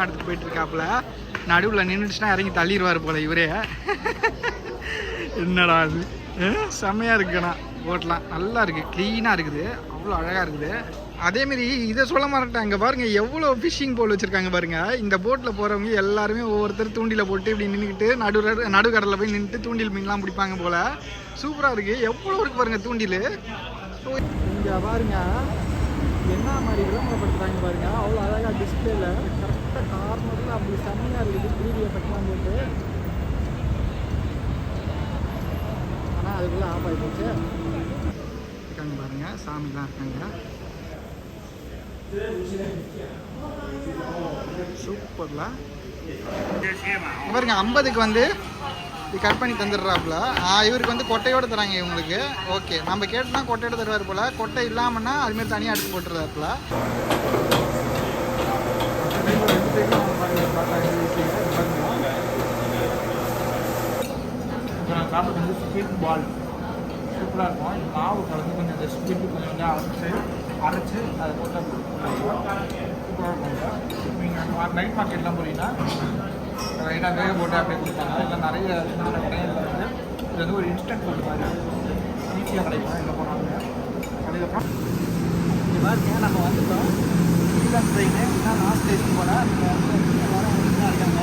பழம்லாம் எடுத்து போயிட்டு இருக்காப்புல நடுவில் நின்றுச்சுன்னா இறங்கி தள்ளிடுவார் போல இவரே. என்னடா அது செம்மையாக செம்மையா இருக்குண்ணா போட்லாம் நல்லா இருக்கு. க்ளீனாக இருக்குது. அவ்வளோ அழகாக இருக்குது. அதேமாரி இதை சொல்ல மாட்டேன் அங்கே பாருங்க எவ்வளோ ஃபிஷிங் போல் வச்சுருக்காங்க பாருங்க. இந்த போட்டில் போகிறவங்க எல்லாருமே ஒவ்வொருத்தர் தூண்டில போட்டு இப்படி நின்றுக்கிட்டு நடு நடுக்கடலில் போய் நின்றுட்டு தூண்டில் மீன்லாம் பிடிப்பாங்க போல். சூப்பராக இருக்குது எவ்வளோ இருக்கு பாருங்க தூண்டில். இங்கே பாருங்க என்ன மாதிரி விளம்பரப்படுத்துறாங்க பாருங்க. அவ்வளோ அழகாக டிஸ்பிளேல கரெக்டாக கார்னரில் அப்படி செம்மையாக இருக்குது த்ரீ டி எஃபெக்ட்லாம் போட்டு ஆனால் அதுக்குள்ளே ஆஃப் ஆகி போச்சு இருக்காங்க பாருங்கள் சாமிலாம் இருக்காங்க. சூப்பர்ல. பாருங்க ஐம்பதுக்கு வந்து இது கட் பண்ணி தந்துடுறாப்புல. இவருக்கு வந்து கொட்டையோட தராங்க இவங்களுக்கு. ஓகே நம்ம கேட்டோம்னா கொட்டையோட தருவார் போல. கொட்டை இல்லாமன்னா அதுமாரி தனியாக எடுத்து போட்டுருவாப்புல. இப்போ நான் வந்து ஸ்வீட் பால் சூப்பராக இருக்கும். இந்த மாவு கலந்து கொஞ்சம் அந்த ஸ்வீட் கொஞ்சம் வந்து அரைச்சி அரைச்சி அதை போட்டு சூப்பராக இருக்கும் நீங்கள் நைட் மார்க்கெட்லாம் போனீங்கன்னா ரைட்டாக வேக போட்டு அப்படியே கொடுப்பாங்க இல்லை நிறைய சின்ன சின்ன வந்து இது வந்து ஒரு இன்ஸ்டன்ட் ஃபுட் மாதிரி ஈஸியாக கிடைக்கும் எங்கே போனாங்க அதுக்கப்புறம் இது பாருங்க நம்ம வந்துட்டோம் ஸ்ரீலங்க் ட்ரெயின் இன்னும் லாஸ்ட் ஸ்டேஷன் போல எல்லாரும் தான் இருக்காங்க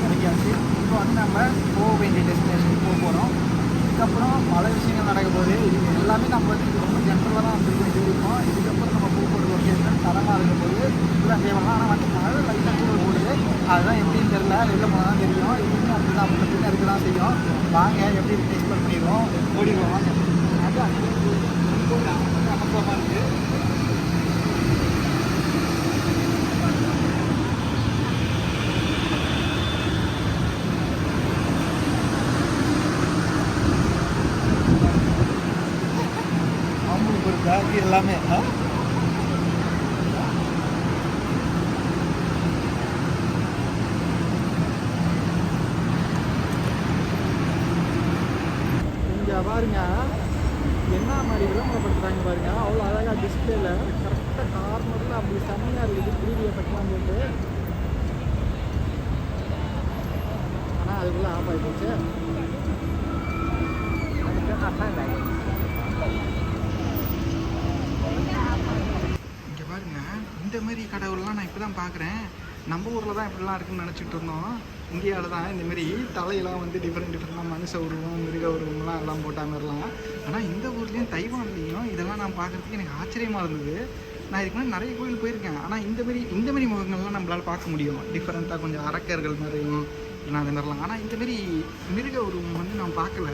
கிடைக்காச்சு இப்போ வந்து நம்ம போக வேண்டிய டெஸ்டினேஷனுக்கு போக போகிறோம் இதுக்கப்புறம் பல விஷயங்கள் நடக்க போகுது. இது எல்லாமே நம்ம வந்து ரொம்ப ஜென்ரலாக தான் வந்துருக்கோம் இது இருக்கும் இதுக்கப்புறம் நம்ம போக போகிற லொக்கேஷன் தரமாக இருக்கும் போது இல்லை தேவைலாம் ஆனால் வந்து மழை லைட்டாக கூட போடுது. அதுதான் எப்படின்னு தெரியல. வெளில போனால் தான் தெரியும். இதுவுமே அப்படி தான் அப்படி தான் இருக்க தான் செய்யும். வாங்க எப்படி டேஸ்ட் பண்ணிடுவோம். ஓடிடுவோம் வாங்க. அது அங்கே நமக்கு இருக்குது அவங்களுக்கு ஒரு பேக் எல்லாமே ஆ? இங்க பாருங்க என்ன மாதிரி விளம்பரப்படுத்துறாங்க பாருங்க அவ்வளோ அழகாக டிஸ்பிளேல கரெக்டாக கார்னரில் அப்படி செம்மையாக இருக்குது த்ரீ டி எஃபெக்ட்லாம் போட்டு எல்லாம் ஆஃப் ஆகி போச்சு இங்கே பாருங்க இந்த மாதிரி கடவுள்லாம் நான் இப்போ தான் பார்க்குறேன். நம்ம ஊரில் தான் இப்படிலாம் இருக்குன்னு நினச்சிட்டு இருந்தோம். இந்தியாவில் தான் இந்த மாதிரி தலையெல்லாம் வந்து டிஃப்ரெண்ட் டிஃப்ரெண்ட்டாக மனுஷ உருவம் மிருக உருவம்லாம் எல்லாம் போட்டா மாதிரிலாம். ஆனால் இந்த ஊர்லேயும் தைவான்லேயும் இதெல்லாம் நான் பார்க்குறதுக்கு எனக்கு ஆச்சரியமாக இருந்தது. நான் இதுக்கு முன்னாடி நிறைய கோயில் போயிருக்கேன். ஆனால் இந்த மாதிரி இந்த மாதிரி முகங்கள்லாம் நம்மளால் பார்க்க முடியும். டிஃப்ரெண்ட்டாக கொஞ்சம் அரக்கர்கள் மாதிரியும் இல்லைனா அந்த மாதிரிலாம். ஆனால் இந்த மாரி மிருக உருவம் வந்து நான் பார்க்கல.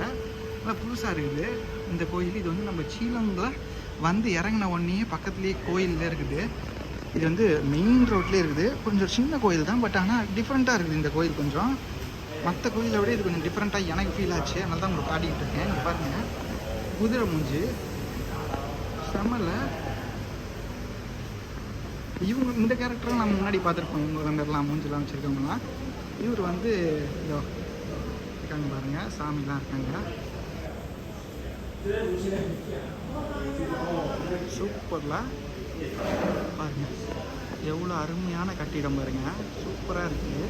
நல்லா புதுசாக இருக்குது. இந்த கோயில் இது வந்து நம்ம சீலங்கில் வந்து இறங்கின உடனே பக்கத்துலேயே கோயிலில் இருக்குது. இது வந்து மெயின் ரோட்லேயே இருக்குது. கொஞ்சம் சின்ன கோயில் தான் பட் ஆனால் டிஃப்ரெண்ட்டாக இருக்குது இந்த கோயில் கொஞ்சம். மற்ற கோயிலை விட இது கொஞ்சம் டிஃப்ரெண்ட்டாக எனக்கு ஃபீல் ஆச்சு. அதனால தான் உங்களுக்கு காட்டிக்கிட்டு இருக்கேன். இங்கே பாருங்கள் குதிரை மூஞ்சி. செமல. இவங்க இந்த கேரக்டரும் நம்ம முன்னாடி பார்த்துருப்போம் இவங்க வந்துடலாம் மூஞ்சிலாம் வச்சுருக்கவங்களாம் இவர் வந்து இதோ இருக்காங்க பாருங்க சாமிலாம் இருக்காங்க. சூப்பர்ல. பாருங்க எவ்வளோ அருமையான கட்டிடம் பாருங்க. சூப்பராக இருக்குது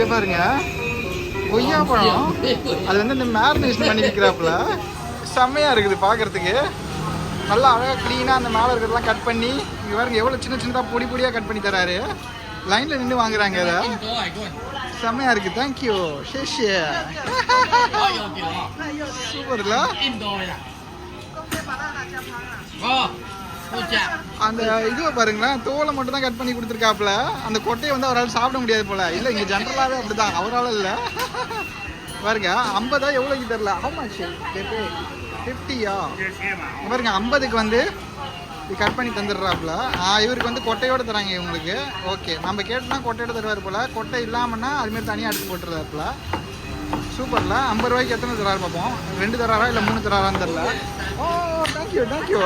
இங்க பாருங்க. கொய்யா பழம். அது வந்து இந்த மேரினேஷன் பண்ணி விற்கிறாப்புல செம்மையா இருக்குது பார்க்கறதுக்கு நல்லா அழகாக க்ளீனாக அந்த மேலே இருக்கிறதெல்லாம் கட் பண்ணி இங்கே பாருங்க எவ்வளோ சின்ன சின்னதாக பொடி பொடியாக கட் பண்ணி தராரு. லைனில் நின்று வாங்குறாங்க அதை செம்மையா இருக்கு. தேங்க்யூ ஷேஷே சூப்பர்ல 哦，அந்த இதுவை பாருங்களேன் தோலை மட்டும் தான் கட் பண்ணி கொடுத்துருக்காப்புல. அந்த கொட்டையை வந்து அவரால் சாப்பிட முடியாது போல. இல்லை இங்கே ஜென்ரலாகவே அப்படிதான். அவரால் இல்லை. பாருங்க ஐம்பதா எவ்வளோக்கு தெரில ஆமா சரி ஃபிஃப்டியா பாருங்க ஐம்பதுக்கு வந்து கட் பண்ணி தந்துடுறாப்புல. ஆ, இவருக்கு வந்து கொட்டையோட தராங்க இவங்களுக்கு. ஓகே நம்ம கேட்டோம்னா கொட்டையோட தருவார் போல. கொட்டை இல்லாமன்னா அதுமாரி தனியாக எடுத்து போட்டுருவாப்புல சூப்பர்ல. ஐம்பது ரூபாய்க்கு எத்தனை தராரு பார்ப்போம் ரெண்டு தராரா இல்லை மூணு தராரான்னு தெரில ஓ தேங்க்யூ தேங்க்யூ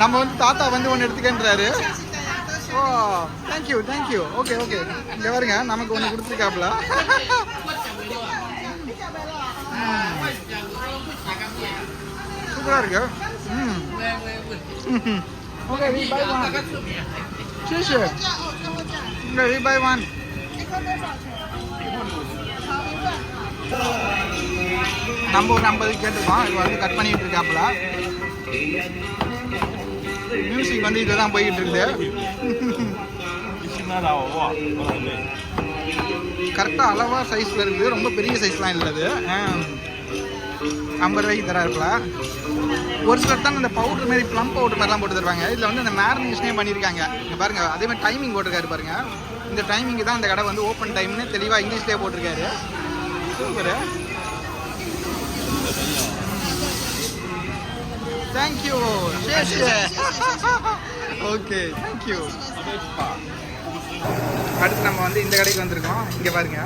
நம்ம வந்து தாத்தா வந்து ஒன்று எடுத்துக்கன்றாரு. ஓ thank you thank you okay okay இங்கே வருங்க நமக்கு ஒன்று கொடுத்துருக்காப்புல. சூப்பராக இருக்கு. ம். ஓகே வி பை ஒன் சரி சரி இங்கே வி பை ஒன் நம்ம ஒரு ஐம்பது கேட்டிருக்கோம் இது வந்து கட் பண்ணிட்டு இருக்காப்புல. மியூசிக் வந்து இதில் தான் போய்கிட்டு இருக்குது கரெக்டாக அளவாக சைஸில் இருக்குது. ரொம்ப பெரிய சைஸ்லாம் இல்லை அது. ஐம்பது ரூபாய்க்கு தராருப்பல ஒரு சிலர் தான் இந்த பவுடர் மாதிரி ப்ளம் பவுடர் மாதிரிலாம் போட்டு தருவாங்க. இதில் வந்து இந்த மேரினேஷனே பண்ணியிருக்காங்க இங்கே பாருங்க அதே மாதிரி டைமிங் போட்டிருக்காரு பாருங்க. இந்த டைமிங் தான் இந்த கடை வந்து ஓப்பன் டைம்னு தெளிவாக இங்கிலீஷ்லேயே போட்டிருக்காரு. சூப்பர் தேங்க்யூ ஓகே தேங்க்யூ அடுத்து நம்ம வந்து இந்த கடைக்கு வந்திருக்கோம். இங்கே பாருங்க.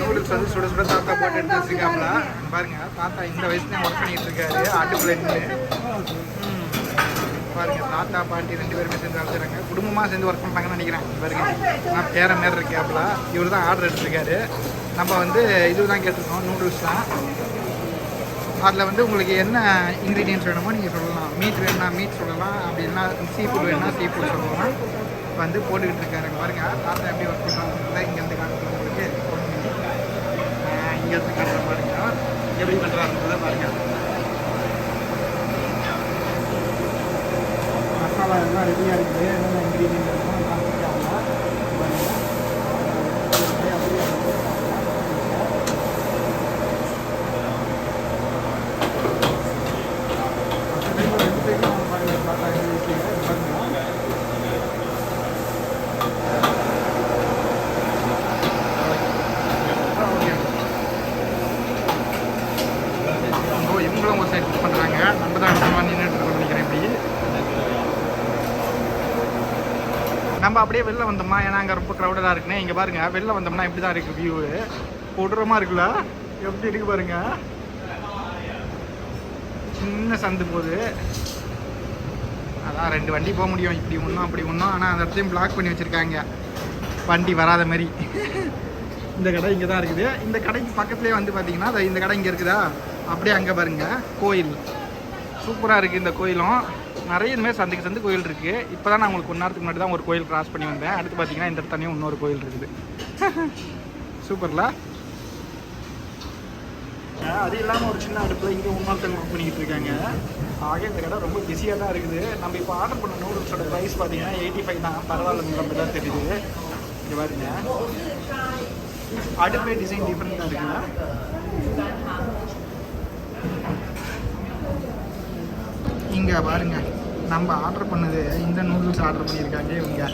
நூடுல்ஸ் வந்து சுட சுட தாத்தா போட்டு எடுத்து வச்சிருக்காங்களா பாருங்க தாத்தா இந்த வயசுல ஒர்க் பண்ணிட்டு இருக்காரு ஆட்டு நின்று பாருங்க தாத்தா பாட்டி ரெண்டு பேருமே சேர்ந்து அழைச்சிடுறாங்க குடும்பமாக சேர்ந்து ஒர்க் பண்ணுறாங்கன்னு நினைக்கிறேன். பாருங்க. நான் பேர மாரி இருக்காப்புல இவர் தான் ஆர்டர் எடுத்திருக்காரு. நம்ம வந்து இதுதான் கேட்டிருக்கோம் நூடுல்ஸ் தான். அதில் வந்து உங்களுக்கு என்ன இன்க்ரீடியன்ஸ் வேணுமோ நீங்கள் சொல்லலாம். மீட் வேணும்னா மீட் சொல்லலாம். அப்படி இல்லைன்னா சீ ஃபுட் வேணும்னா சீ ஃபுட் சொல்லலாம் வந்து போட்டுக்கிட்டு இருக்காரு. பாருங்க தாத்தா எப்படி ஒர்க் பண்ணுறாங்க இங்கேருந்து காட்டுறது உங்களுக்கு. இங்கேருந்து காட்டுற பாருங்க. எப்படி பண்ணுறாருன்றத பாருங்க. மசாலா எல்லாம் ரெடியாக இருக்குது. என்னென்ன இன்க்ரீடியன்ட் வேணுமோ எல்லாம் இருக்காங்க பாருங்க அப்படியே அப்படியே இவங்களும் பண்ணுறாங்க. நம்ம தான் இடத்துல நின்றுட்டு நினைக்கிறேன் இப்படி. நம்ம அப்படியே வெளில வந்தோம்னா ஏன்னா அங்கே ரொம்ப க்ரௌடடாக இருக்குன்னு இங்கே பாருங்கள் வெளில வந்தோம்னா இப்படி தான் இருக்குது வியூ கொடூரமாக இருக்குல்ல? எப்படி இருக்கு பாருங்க. சின்ன சந்து போகுது அதான் ரெண்டு வண்டி போக முடியும். இப்படி ஒன்றும் அப்படி ஒன்றும் ஆனால் அந்த இடத்தையும் பிளாக் பண்ணி வச்சுருக்காங்க. வண்டி வராத மாதிரி. இந்த கடை இங்கே தான் இருக்குது. இந்த கடைக்கு பக்கத்துலேயே வந்து பார்த்தீங்கன்னா இந்த கடை இங்கே இருக்குதா? அப்படியே அங்கே பாருங்க கோயில். சூப்பராக இருக்குது இந்த கோயிலும். நிறைய இதுமாதிரி சந்தைக்கு சந்து கோயில் இருக்குது இப்போ தான் நான் உங்களுக்கு ஒன் நேரத்துக்கு முன்னாடி தான் ஒரு கோயில் கிராஸ் பண்ணி வந்தேன். அடுத்து பார்த்தீங்கன்னா இந்த இடத்துலையும் இன்னொரு கோயில் இருக்குது. சூப்பரில்? அது இல்லாமல் ஒரு சின்ன அடுப்பில் இங்கே இன்னொருத்தங்க புக் பண்ணிக்கிட்டு இருக்காங்க. ஆக இந்த கடை ரொம்ப பிஸியாக தான் இருக்குது. நம்ம இப்போ ஆர்டர் பண்ண நூடுல்ஸோட ப்ரைஸ் பார்த்தீங்கன்னா எயிட்டி ஃபைவ் தான். பரவாயில்ல அப்படி தான் தெரியுது. இங்கே பாருங்க. அடுப்பே டிசைன் டிஃப்ரெண்ட்டாக இருக்குங்க இங்கே பாருங்க. நம்ம ஆர்டர் பண்ணது இந்த நூடுல்ஸ் ஆர்டர் பண்ணியிருக்காங்க இவங்க.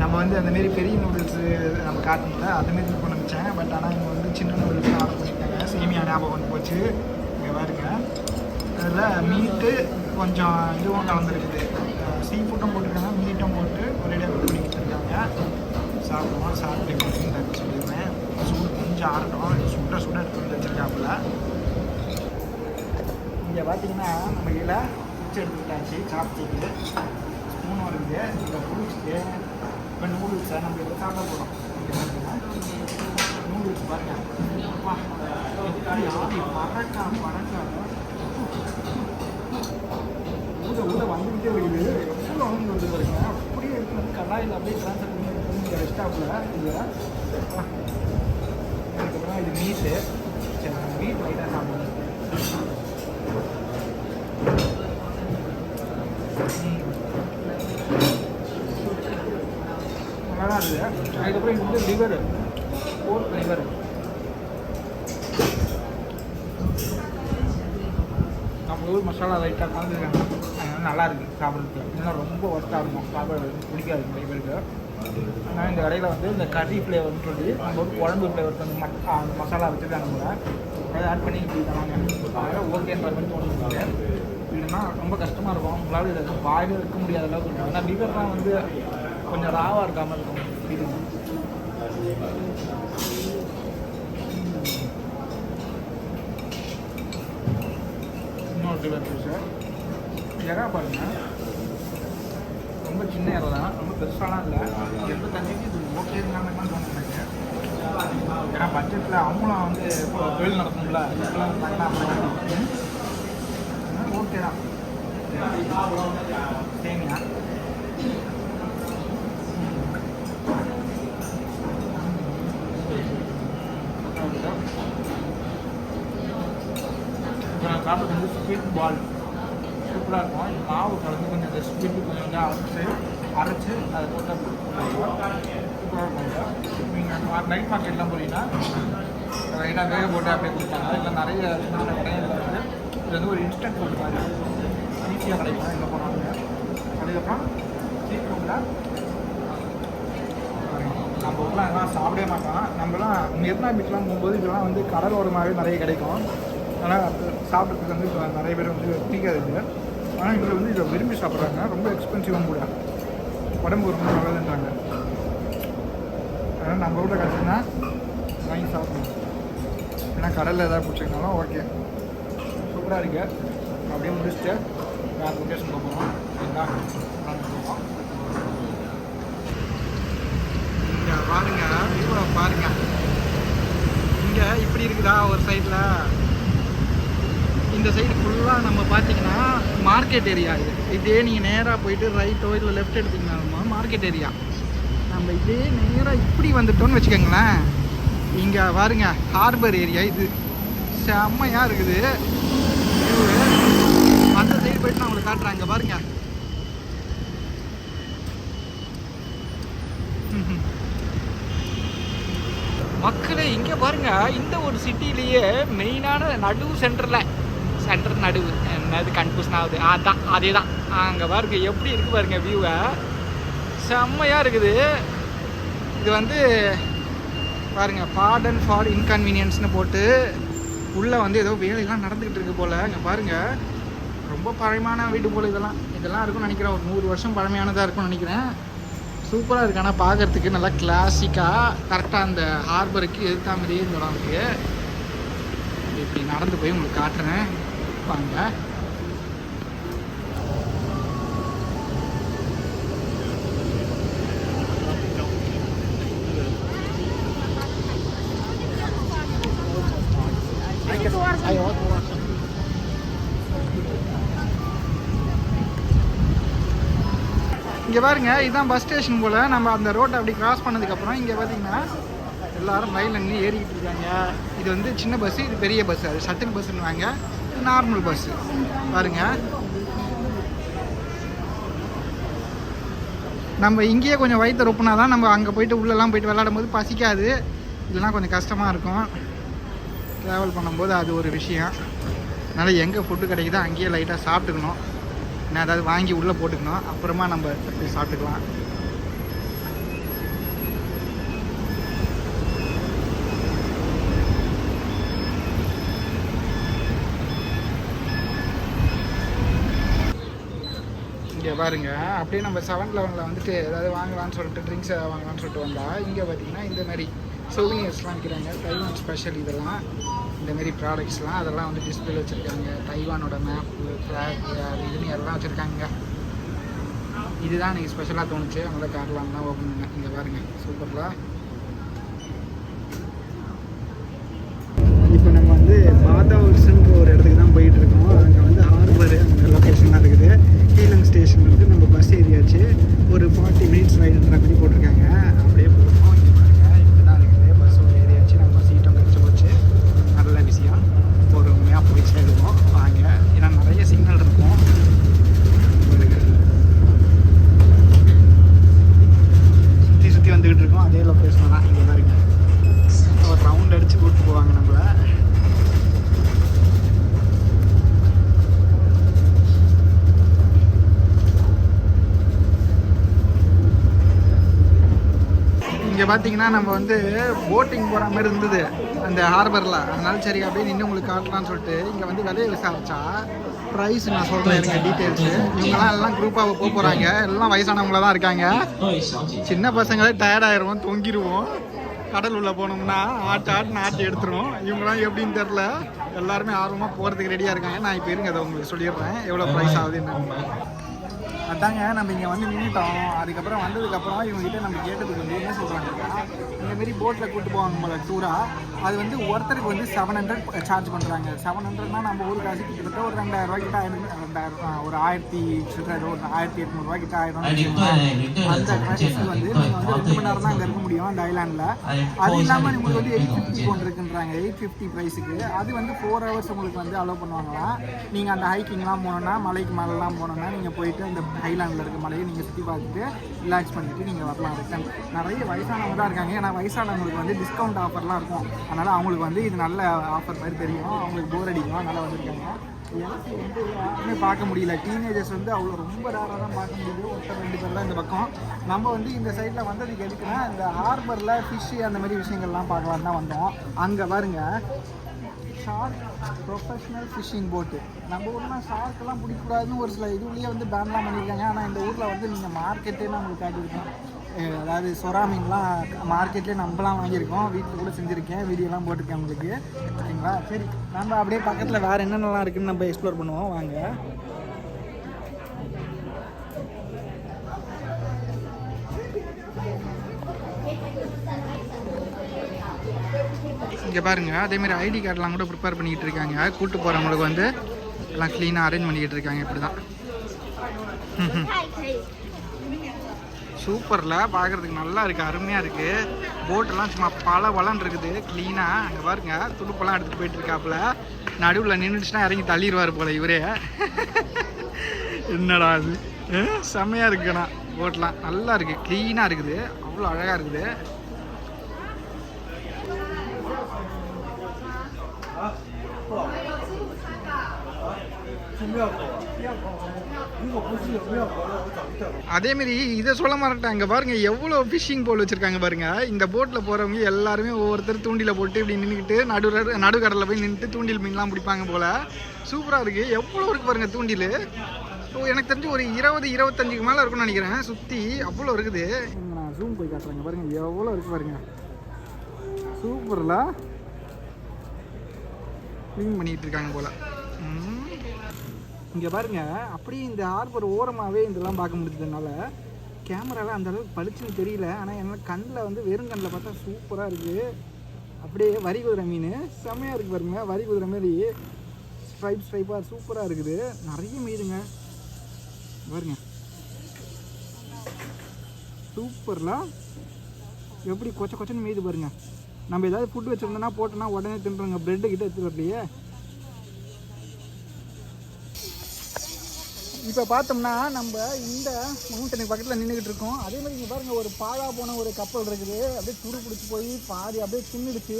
நம்ம வந்து அந்த மாரி பெரிய நூடுல்ஸு நம்ம காட்டணும்ல அதுமாரி மாரி கொண்டு வந்துச்சேன் பட் ஆனால் இவங்க வந்து சின்ன நூடுல்ஸ் ஆர்டர் பண்ணியிருக்காங்க. சேமியா ஞாபகம் வந்து போச்சு. இங்கே பாருங்க. அதில் மீட்டு கொஞ்சம் இதுவும் கலந்துருக்குது. சீ ஃபுட்டும் போட்டிருக்காங்க மீட்டும் போட்டு ஒரேடியாக குக் பண்ணி கொடுத்துருக்காங்க. சாப்பிடுவோம் சாப்பிட்டு எப்படின்னு சொல்லியிருந்தேன். சூடு கொஞ்சம் ஆரட்டும் சுட சுட எடுத்து வந்து வச்சுருக்காப்புல. இங்கே பார்த்தீங்கன்னா நம்ம கீழே பிடிச்சி எடுத்துக்கிட்டாச்சு சாப்பிட்டு ஸ்பூன் வருது. இதை ஃப்ரூட்ஸ்க்கு இப்போ நூடுல்ஸை நம்ம இதில் சாப்பிட போகிறோம் நூடுல்ஸ் பாருங்க. அப்பா, எப்படி ஆவி பறக்கா பறக்கா ஊத ஊத வந்துக்கிட்டே இருக்குது எவ்வளோ வந்து வந்து பாருங்க. அப்படியே எடுத்து வந்து கடாயில் அப்படியே ட்ரான்ஸ்ஃபர் பண்ணி எடுத்து ரெஸ்டாப்பில் இதில் அதுக்கப்புறம் இது மீட்டு சரி நான் மீட் லைட்டாக சாப்பிடுவேன் நல்லா தான் இருக்குது அதுக்கப்புறம் இது வந்து லிவர் போர்க் லிவர் நம்ம ஊர் மசாலா லைட்டாக கலந்துருக்காங்க. அதனால நல்லா இருக்கு சாப்பிட்றதுக்கு. இல்லைன்னா ரொம்ப ஒர்த்தாக இருக்கும். சாப்பிட பிடிக்காது நிறைய பேருக்கு. ஆனால் இந்த கடையில் வந்து இந்த கறி ஃப்ளேவர்னு சொல்லி நம்ம ஒரு குழம்பு ஃப்ளேவர் வந்து மட் அந்த மசாலா வச்சுருக்காங்க கூட அதை ஆட் பண்ணி இப்படி தராங்க. அதனால் ஓகேன்ற மாதிரி தோணுது. இல்லைன்னா ரொம்ப கஷ்டமாக இருக்கும். உங்களால் இதை வாயிலே இருக்க முடியாத அளவுக்கு இருக்கும். ஆனால் பீஃபர்லாம் வந்து கொஞ்சம் ராவாக இருக்காமல் இருக்கும் இது இன்னொரு கிலோ பீஸு இறா பாருங்க. ரொம்ப சின்ன இறை தான். ரொம்ப பெருசாலாம் இல்லை. எந்த தண்ணிக்கு இது ஓகே தோணும் எனக்கு. ஏன்னா பட்ஜெட்டில் அவங்களும் வந்து இப்போ தொழில் நடத்தணும்ல இப்பெல்லாம் இருந்தாங்கன்னா ஓகே தான். சேமியா? சாப்பிட்றது வந்து ஸ்வீட் பால் சூப்பராக இருக்கும். இந்த மாவு கலந்து கொஞ்சம் இந்த ஸ்வீட் கொஞ்சம் வந்து அரைச்சி அரைச்சி அதை போட்டு சூப்பராக இருக்கும். நீங்கள் நைட் மார்க்கெட்லாம் போனீங்கன்னா லைட்டாக வேக போட்டு அப்படியே கொடுப்பாங்க. இல்லை நிறைய சின்ன சின்ன கடைகள் வந்து இது வந்து ஒரு இன்ஸ்டன்ட் ஃபுட் மாதிரி. ஈஸியாக கிடைக்கும். எங்கே போனாங்க அதுக்கப்புறம் ஃபுட்டில் நம்ம ஊரில் அதெல்லாம் சாப்பிடவே மாட்டோம் நம்மலாம் நிர்ணா பீச்லாம் போகும்போது இதெல்லாம் வந்து கடலோரமாகவே நிறைய கிடைக்கும். ஆனால் சாப்பிட்றதுக்கு வந்து இப்போ நிறைய பேர் வந்து பிடிக்காது இல்லை ஆனால் இதில் வந்து இதை விரும்பி சாப்பிட்றாங்க. ரொம்ப எக்ஸ்பென்சிவாகவும் கூட. உடம்பு ரொம்ப நல்லதுன்றாங்க. அதனால் நம்ம வீட்டில் கிடச்சுன்னா வாங்கி சாப்பிடணும். ஏன்னா கடலில் ஏதாவது பிடிச்சிருந்தாலும் ஓகே சூப்பராக இருக்கு. அப்படியே முடிச்சுட்டு வேறு லொக்கேஷன் போகணும் இதுதான் போகிறோம் இங்க பாருங்க வியூவை பாருங்க. இப்படி இருக்குதா ஒரு சைடில் இந்த சைடு ஃபுல்லாக நம்ம பார்த்தீங்கன்னா மார்க்கெட் ஏரியா இது. இதே நீங்கள் நேராக போயிட்டு ரைட்டோ இல்லை லெஃப்ட் எடுத்தீங்கன்னா மார்க்கெட் ஏரியா நம்ம இதே நேராக இப்படி வந்துட்டோம்னு வச்சுக்கோங்களேன். இங்கே பாருங்க ஹார்பர் ஏரியா இது. செம்மையாக இருக்குது. அந்த சைடு போயிட்டு நான் உங்களுக்கு காட்டுறேன். இங்கே பாருங்க. மக்களே இங்கே பாருங்க. இந்த ஒரு சிட்டிலேயே மெயினான நடுவு சென்டரில் சென்டர் நடுவு. என்னது கன்ஃபியூஷன் ஆகுது அதான் அதே தான் அங்கே பாருங்க எப்படி இருக்கு பாருங்க வியூவை செம்மையாக இருக்குது. இது வந்து பாருங்க பார்டன் ஃபார் இன்கன்வீனியன்ஸ்னு போட்டு உள்ளே வந்து ஏதோ வேலையெல்லாம் நடந்துக்கிட்டு இருக்கு போல். இங்கே பாருங்கள் ரொம்ப பழமையான வீடு போல் இதெல்லாம். இதெல்லாம் இருக்கும்னு நினைக்கிறேன். ஒரு நூறு வருஷம் பழமையானதாக இருக்கும்னு நினைக்கிறேன். சூப்பராக இருக்கு. ஆனால் பார்க்கறதுக்கு நல்லா கிளாசிக்காக கரெக்டாக அந்த ஹார்பருக்கு எதிர்த்த மாதிரியே இந்த இடம் இருக்குது இப்படி நடந்து போய் உங்களுக்கு காட்டுறேன். வாங்க இங்கே பாருங்க இதுதான் பஸ் ஸ்டேஷன் போல். நம்ம அந்த ரோட்டை அப்படி கிராஸ் பண்ணதுக்கப்புறம் இங்கே பார்த்தீங்கன்னா எல்லாரும் ரயில் நின்று ஏறிக்கிட்டு இருக்காங்க. இது வந்து சின்ன பஸ்ஸு இது பெரிய பஸ் அது ஷட்டில் பஸ்ஸுன்னுவாங்க நார்மல் பஸ்ஸு பாருங்க. நம்ம இங்கேயே கொஞ்சம் வயிற்று ரொப்புனா தான் நம்ம அங்கே போயிட்டு உள்ளெல்லாம் போயிட்டு விளாடும் போது பசிக்காது. இல்லைன்னா கொஞ்சம் கஷ்டமாக இருக்கும். ட்ராவல் பண்ணும்போது அது ஒரு விஷயம். அதனால் எங்கே ஃபுட்டு கிடைக்குதோ அங்கேயே லைட்டாக சாப்பிட்டுக்கணும். நான் ஏதாவது வாங்கி உள்ளே போட்டுக்கணும். அப்புறமா நம்ம போய் சாப்பிட்டுக்கலாம் இங்கே பாருங்க அப்படியே நம்ம செவன் லெவனில் வந்துட்டு ஏதாவது வாங்கலாம்னு சொல்லிட்டு ட்ரிங்க்ஸ் ஏதாவது வாங்கலாம்னு சொல்லிட்டு வந்தால் இங்கே பார்த்தீங்கன்னா இந்த மாதிரி சோவினியர்ஸ்லாம் விற்கிறாங்க தைவான் ஸ்பெஷல் இதெல்லாம் இந்த மாதிரி ப்ராடக்ட்ஸ்லாம் அதெல்லாம் வந்து டிஸ்பிளே வச்சுருக்காங்க. தைவானோட மேப்பு ஃப்ளாக் அது இதுன்னு எல்லாம் வச்சுருக்காங்க. இதுதான் எனக்கு ஸ்பெஷலாக தோணுச்சு. அதனால் கார்லாம் தான் ஓப்பன் பண்ணேன். இங்கே பாருங்கள் சூப்பரில் இப்போ நம்ம வந்து பாதாவர்ஸ்ன்ற ஒரு இடத்துக்கு தான் போயிட்டு இருக்கோம். அங்கே வந்து ஹார்பர் அந்த லொக்கேஷன்லாம் இருக்குது. கீழங் ஸ்டேஷன் வந்து நம்ம பஸ் ஏரியாச்சு ஒரு ஃபார்ட்டி மினிட்ஸ் ரைடுன்ற மாதிரி போட்டிருக்காங்க அப்படியே போகிறோம் இங்கே பாருங்க இப்படி தான் இருக்குது பஸ் ஒரு ஏரியாச்சு நம்ம சீட்டும் கிடச்சி போச்சு நல்ல விஷயம் பொறுமையாக போய் சேருவோம் வாங்க ஏன்னா நிறைய சிக்னல் இருக்கும் பாருங்க. சுற்றி சுற்றி வந்துக்கிட்டு இருக்கோம் அதே லொக்கேஷன் தான் இங்கே பாருங்க ஒரு ரவுண்ட் அடிச்சு கூப்பிட்டு போவாங்க நம்மள இங்கே பார்த்தீங்கன்னா நம்ம வந்து போட்டிங் போகிற மாதிரி இருந்தது அந்த ஹார்பரில் அதனால சரி அப்படியே நின்று உங்களுக்கு காட்டலாம்னு சொல்லிட்டு இங்கே வந்து விலையை விசாரிச்சா ப்ரைஸ் நான் சொல்கிறேன் எனக்கு டீட்டெயில்ஸு இவங்கெல்லாம் எல்லாம் குரூப்பாக போக போகிறாங்க எல்லாம் வயசானவங்கள தான் இருக்காங்க. சின்ன பசங்களே டயர்டாயிடுவோம் தொங்கிடுவோம் கடல் உள்ளே போனோம்னா ஆட்டு ஆட்டு ஆட்டி எடுத்துருவோம் இவங்கெல்லாம் எப்படின்னு தெரில எல்லாருமே ஆர்வமாக போகிறதுக்கு ரெடியாக இருக்காங்க. நான் இப்போ இருங்க அதை உங்களுக்கு சொல்லிடுறேன். எவ்வளோ ப்ரைஸ் ஆகுது என்ன அதாங்க நம்ம இங்கே வந்து நின்றுட்டோம் அதுக்கப்புறம் வந்ததுக்கப்புறம் இவங்ககிட்ட நம்ம கேட்டதுக்கு வந்து என்ன சொல்கிறாங்கன்னா இந்தமாரி போட்டில் கூட்டு போவாங்க போல டூராக அது வந்து ஒருத்தருக்கு வந்து செவன் ஹண்ட்ரட் சார்ஜ் பண்ணுறாங்க செவன் ஹண்ட்ரட்னா நம்ம ஊர் காசு கிட்டத்தட்ட ஒரு ரெண்டாயிரம் கிட்ட ஆயிரம் ரெண்டாயிரம் ஒரு ஆயிரத்தி சில்லற ஒரு ஆயிரத்தி எட்நூறுவா கிட்ட ஆயிரம் அந்த கண்டிஷன் வந்து நீங்கள் வந்து ரெண்டு மணி நேரம் தான் அங்கே இருக்க முடியும் அந்த ஐலாண்டில் அது இல்லாமல் உங்களுக்கு வந்து எயிட் ஃபிஃப்டி ஒன்று இருக்குன்றாங்க எயிட் ஃபிஃப்டி ப்ரைஸுக்கு அது வந்து ஃபோர் ஹவர்ஸ் உங்களுக்கு வந்து அலோவ் பண்ணுவாங்களாம் நீங்கள் அந்த ஹைக்கிங்லாம் போனோன்னா மலைக்கு மேலெலாம் போனோன்னா நீங்கள் போயிட்டு அந்த ஹைலாண்டில் இருக்க மலையை நீங்கள் சுற்றி பார்த்துட்டு ரிலாக்ஸ் பண்ணிட்டு நீங்கள் வரலாம். ரிட்டன் நிறைய வயசானவங்க தான் இருக்காங்க. ஏன்னா வயசானவங்களுக்கு வந்து டிஸ்கவுண்ட் ஆஃபர்லாம் இருக்கும். அதனால் அவங்களுக்கு வந்து இது நல்ல ஆஃபர் மாதிரி தெரியும். அவங்களுக்கு போர் அடிக்கும். அதனால் வந்துருக்காங்க. எனக்கு வந்து யாருமே பார்க்க முடியல. டீனேஜர்ஸ் வந்து அவ்வளோ ரொம்ப ரேராக தான் பார்க்க முடியுது. ஒருத்தர் ரெண்டு பேர் தான் இந்த பக்கம். நம்ம வந்து இந்த சைடில் வந்ததுக்கு எதுக்குன்னா இந்த ஹார்பரில் ஃபிஷ்ஷு அந்த மாதிரி விஷயங்கள்லாம் பார்க்கலாம் தான் வந்தோம். அங்கே பாருங்கள் ஷார்க் ப்ரொஃபஷ்னல் ஃபிஷிங் போட்டு நம்ம ஊர்லாம் ஷார்க்கெல்லாம் பிடிக்கக்கூடாதுன்னு ஒரு சில இதுலேயே வந்து பேன்லாம் பண்ணியிருக்காங்க. ஆனால் இந்த ஊரில் வந்து நீங்கள் மார்க்கெட்டே நம்மளுக்கு காட்டியிருக்கோம். அதாவது சொரா மீன்லாம் மார்க்கெட்லேயே நம்மலாம் வாங்கியிருக்கோம். வீட்டில் கூட செஞ்சுருக்கேன். வீடியோலாம் போட்டிருக்கேன் உங்களுக்கு. ஓகேங்களா சரி நம்ம அப்படியே பக்கத்தில் வேறு என்னென்னலாம் இருக்குதுன்னு நம்ம எக்ஸ்ப்ளோர் பண்ணுவோம். வாங்க. இங்கே பாருங்கள் அதேமாதிரி ஐடி கார்டெலாம் கூட ப்ரிப்பேர் பண்ணிக்கிட்டு இருக்காங்க. கூப்பிட்டு போகிறவங்களுக்கு வந்து எல்லாம் க்ளீனாக அரேஞ்ச் பண்ணிக்கிட்டு இருக்காங்க. இப்படி தான் சூப்பரில். பார்க்குறதுக்கு நல்லா இருக்குது அருமையாக இருக்குது போட்டெல்லாம் சும்மா பல வளம் இருக்குது. க்ளீனாக அங்கே பாருங்க. துடுப்பெல்லாம் எடுத்துகிட்டு போயிட்டுருக்காப்புல நடுவில் நின்றுச்சுன்னா இறங்கி தள்ளிடுவார் போல் இவரே. என்னடா அது செம்மையாக இருக்குண்ணா போட்டெலாம் நல்லா இருக்குது க்ளீனாக இருக்குது. அவ்வளோ அழகாக இருக்குது. அதேமாரி இதை சொல்ல மாட்டேன் இங்கே பாருங்க எவ்வளோ ஃபிஷிங் போல் வச்சுருக்காங்க பாருங்க. இந்த போட்டில் போகிறவங்க எல்லாருமே ஒவ்வொருத்தர் தூண்டில போட்டு இப்படி நின்றுக்கிட்டு நடு நடுக்கடலில் போய் நின்றுட்டு தூண்டில் மீன்லாம் பிடிப்பாங்க போல். சூப்பராக இருக்குது எவ்வளோ இருக்குது பாருங்க தூண்டில். எனக்கு தெரிஞ்சு ஒரு இருபது இருபத்தஞ்சுக்கு மேலே இருக்கும்னு நினைக்கிறேன். சுற்றி அவ்வளோ இருக்குது. நான் ஜூம் போய் காட்டுறேங்க. பாருங்க எவ்வளோ இருக்குது பாருங்க. சூப்பரில். க்ளீன் பண்ணிகிட்டு இருக்காங்க போல். இங்கே பாருங்க அப்படியே இந்த ஆர்பர் ஓரமாகவே இதெல்லாம் பார்க்க முடிஞ்சதுனால கேமராவில் அந்த அளவுக்கு பளிச்சுன்னு தெரியல. ஆனால் என்ன கண்ணில் வந்து வெறும் கண்ணில் பார்த்தா சூப்பராக இருக்குது அப்படியே வரி குதிரை மீன். செம்மையாக இருக்குது பாருங்க வரி குதிரை மாரி ஸ்ட்ரைப் ஸ்ட்ரைப்பாக சூப்பராக இருக்குது. நிறைய மீதுங்க பாருங்க. சூப்பர்லாம் எப்படி கொச்ச கொச்சன்னு மீது பாருங்க. நம்ம ஏதாவது ஃபுட் வச்சுருந்தோன்னா போட்டோன்னா உடனே தின்றுங்க. ப்ரெட்டு கிட்ட எடுத்துகிட்டு வரலையே. இப்போ பார்த்தோம்னா நம்ம இந்த மவுண்டனுக்கு பக்கத்தில் நின்றுக்கிட்டு இருக்கோம். அதே மாதிரி இங்கே பாருங்கள் ஒரு பாழா போன ஒரு கப்பல் இருக்குது. அப்படியே துரு பிடிச்சி போய் பாதி அப்படியே சின்னிடுச்சு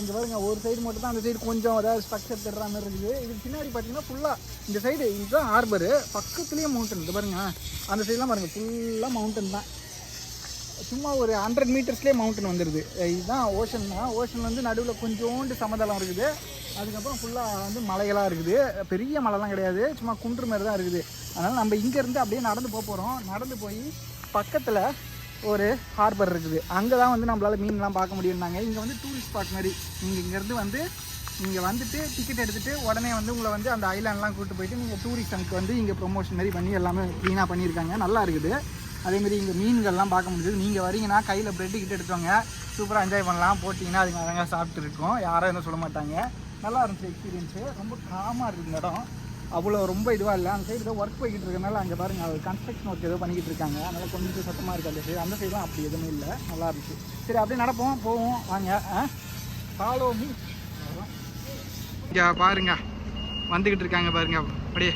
இங்கே பாருங்கள் ஒரு சைடு மட்டும் தான் அந்த சைடு கொஞ்சம் ஏதாவது ஸ்ட்ரக்சர் தடுற மாதிரி இருக்குது. இதுக்கு பின்னாடி பார்த்தீங்கன்னா ஃபுல்லாக இந்த சைடு இதுதான் ஹார்பரு பக்கத்துலேயே மவுண்டன் இது பாருங்கள் அந்த சைட்லாம் பாருங்கள் ஃபுல்லாக மவுண்டன் தான். சும்மா ஒரு ஹண்ட்ரட் மீட்டர்ஸ்லேயே மவுண்டன் வந்துடுது இதுதான் ஓஷன் தான் ஓஷன் வந்து நடுவில் கொஞ்சோண்டு சமதளம் இருக்குது. அதுக்கப்புறம் ஃபுல்லாக வந்து மலைகளாக இருக்குது. பெரிய மலைலாம் கிடையாது. சும்மா குன்று மாதிரி தான் இருக்குது. அதனால் நம்ம இங்கேருந்து அப்படியே நடந்து போக போகிறோம் நடந்து போய் பக்கத்தில் ஒரு ஹார்பர் இருக்குது. அங்கே தான் வந்து நம்மளால் மீன்லாம் பார்க்க முடியும்னாங்க. இங்கே வந்து டூரிஸ்ட் ஸ்பாட் மாதிரி. நீங்கள் இங்கேருந்து வந்து நீங்கள் வந்துட்டு டிக்கெட் எடுத்துகிட்டு உடனே வந்து உங்களை வந்து அந்த ஐலாண்ட்லாம் கூப்பிட்டு போயிட்டு நீங்கள் டூரிஸ்டனுக்கு வந்து இங்கே ப்ரொமோஷன் மாதிரி பண்ணி எல்லாமே க்ளீனாக பண்ணியிருக்காங்க. நல்லா இருக்குது. அதேமாரி இங்கே மீன்கள்லாம் பார்க்க முடியுது நீங்கள் வரீங்கன்னா கையில் பிரெட்டு கிட்ட எடுத்துவாங்க சூப்பராக என்ஜாய் பண்ணலாம். போட்டிங்கன்னா அதுங்க அழகாக சாப்பிட்டு இருக்கோம். யாரும் எதுவும் சொல்ல மாட்டாங்க. நல்லா இருந்துச்சு எக்ஸ்பீரியன்ஸு ரொம்ப காமாக இருக்குது இந்த இடம். அவ்வளோ ரொம்ப இதுவாக இல்லை. அந்த சைடு ஏதோ ஒர்க் போய்கிட்டு இருக்கனால அங்கே பாருங்கள் அது கன்ஸ்ட்ரக்ஷன் ஒர்க் ஏதோ பண்ணிக்கிட்டு இருக்காங்க. அதனால் கொஞ்சம் சத்தமாக இருக்குது அந்த சைடு அந்த சைடுலாம் அப்படி எதுவுமே இல்லை. நல்லா இருந்துச்சு. சரி அப்படியே நடப்போம். போவோம். வாங்க. ஃபாலோ மீ இங்கே பாருங்க. வந்துக்கிட்டு இருக்காங்க பாருங்க. அப்படியே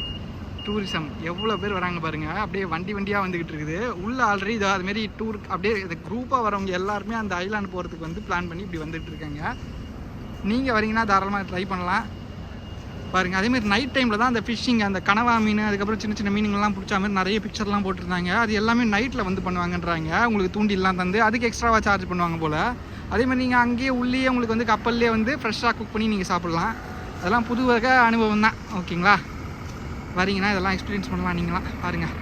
டூரிசம் எவ்வளோ பேர் வராங்க பாருங்கள் அப்படியே வண்டி வண்டியாக வந்துக்கிட்டு இருக்குது. உள்ளே ஆல்ரெடி இதோ அதுமாரி டூர் அப்படியே இந்த குரூப்பாக வரவங்க எல்லாருமே அந்த ஐலாண்ட் போகிறதுக்கு வந்து பிளான் பண்ணி இப்படி வந்துட்டு இருக்காங்க. நீங்கள் வரீங்கன்னா தாராளமாக ட்ரை பண்ணலாம். பாருங்கள் அதேமாதிரி நைட் டைமில் தான் அந்த ஃபிஷ்ஷிங் அந்த கனவா மீன் அதுக்கப்புறம் சின்ன சின்ன மீனுங்கள்லாம் பிடிச்ச மாதிரி நிறைய பிக்சர்லாம் போட்டிருந்தாங்க. அது எல்லாமே நைட்டில் வந்து பண்ணுவாங்கன்றாங்க. உங்களுக்கு தூண்டிலாம் தந்து அதுக்கு எக்ஸ்ட்ராவாக சார்ஜ் பண்ணுவாங்க போல். அதேமாதிரி நீங்கள் அங்கேயே உள்ளேயே உங்களுக்கு வந்து கப்பல்லே வந்து ஃப்ரெஷ்ஷாக குக் பண்ணி நீங்கள் சாப்பிட்லாம். அதெல்லாம் புது வகை அனுபவம் தான். ஓகேங்களா வரீங்கன்னா இதெல்லாம் எக்ஸ்பீரியன்ஸ் பண்ணலாம் நீங்களாம் பாருங்கள்